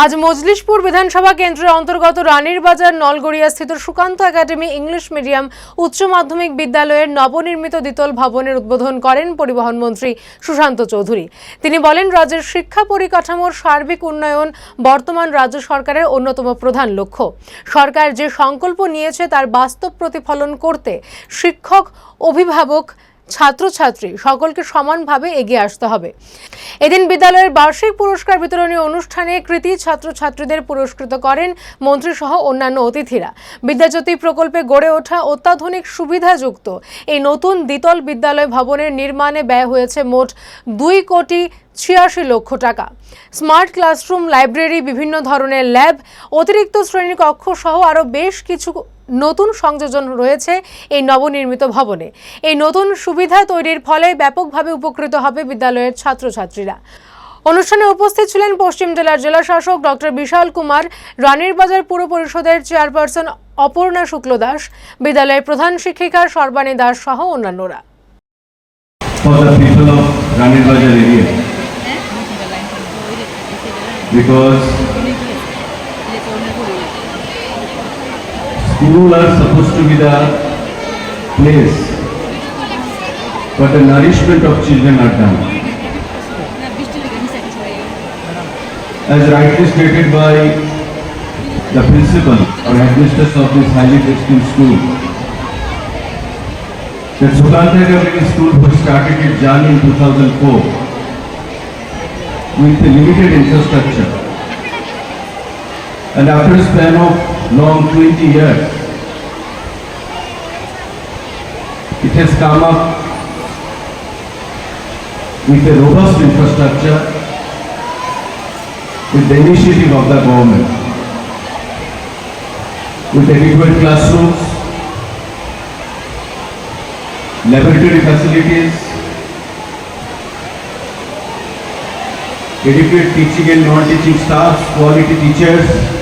আজ মজলিশপুর বিধানসভা কেন্দ্রের অন্তর্গত রানীর বাজার নলগড়িয়া স্থিত সুকান্ত একাডেমি ইংলিশ মিডিয়াম উচ্চ মাধ্যমিক বিদ্যালয়ের নবনির্মিত দ্বিতল ভবনের উদ্বোধন করেন পরিবহন মন্ত্রী সুশান্ত চৌধুরী। তিনি বলেন, রাজ্যের শিক্ষা পরিকাঠামোর সার্বিক উন্নয়ন বর্তমান রাজ্য সরকারের অন্যতম প্রধান লক্ষ্য। সরকার যে সংকল্প নিয়েছে, তার বাস্তব প্রতিফলন করতে শিক্ষক, অভিভাবক ছাত্রছাত্রী, সকলকে সমানভাবে এগিয়ে আসতে হবে। এদিন বিদ্যালয়ের বার্ষিক পুরস্কার বিতরণী অনুষ্ঠানে কৃতি ছাত্রছাত্রীদের পুরস্কৃত করেন মন্ত্রীসহ অন্যান্য অতিথিরা। বিদ্যাজ্যোতি প্রকল্পে গড়ে ওঠা অত্যাধুনিক সুবিধাযুক্ত এই নতুন দ্বিতল বিদ্যালয় ভবনের নির্মাণে ব্যয় হয়েছে মোট দুই কোটি ছিয়াশি লক্ষ টাকা। স্মার্ট ক্লাসরুম, লাইব্রেরি, বিভিন্ন ধরনের ল্যাব, অতিরিক্ত শ্রেণি কক্ষ সহ আরও বেশ কিছু নতুন সংযোজন রয়েছে এই নবনির্মিত ভবনে এই নতুন সুবিধা তৈরির ফলে ব্যাপকভাবে উপকৃত হবে বিদ্যালয়ের ছাত্রছাত্রীরা অনুষ্ঠানে উপস্থিত ছিলেন পশ্চিম জেলার জেলা শাসক ডক্টর বিশাল কুমার রানীর বাজার পুর পরিষদের চেয়ারপারসন অপর্ণা শুক্ল দাস বিদ্যালয়ের প্রধান শিক্ষিকা সর্বাণী দাস সহ অন্যান্যরা. Because school are supposed to be the place where the nourishment of children are done. As rightly stated by the principal or headmistress of this highly prestigious school, the Sukanta Academy School was started its journey in 2004 with a limited infrastructure. And after a span of long 20 years, it has come up with a robust infrastructure with the initiative of the government, with adequate classrooms, laboratory facilities, adequate teaching and non-teaching staffs, quality teachers,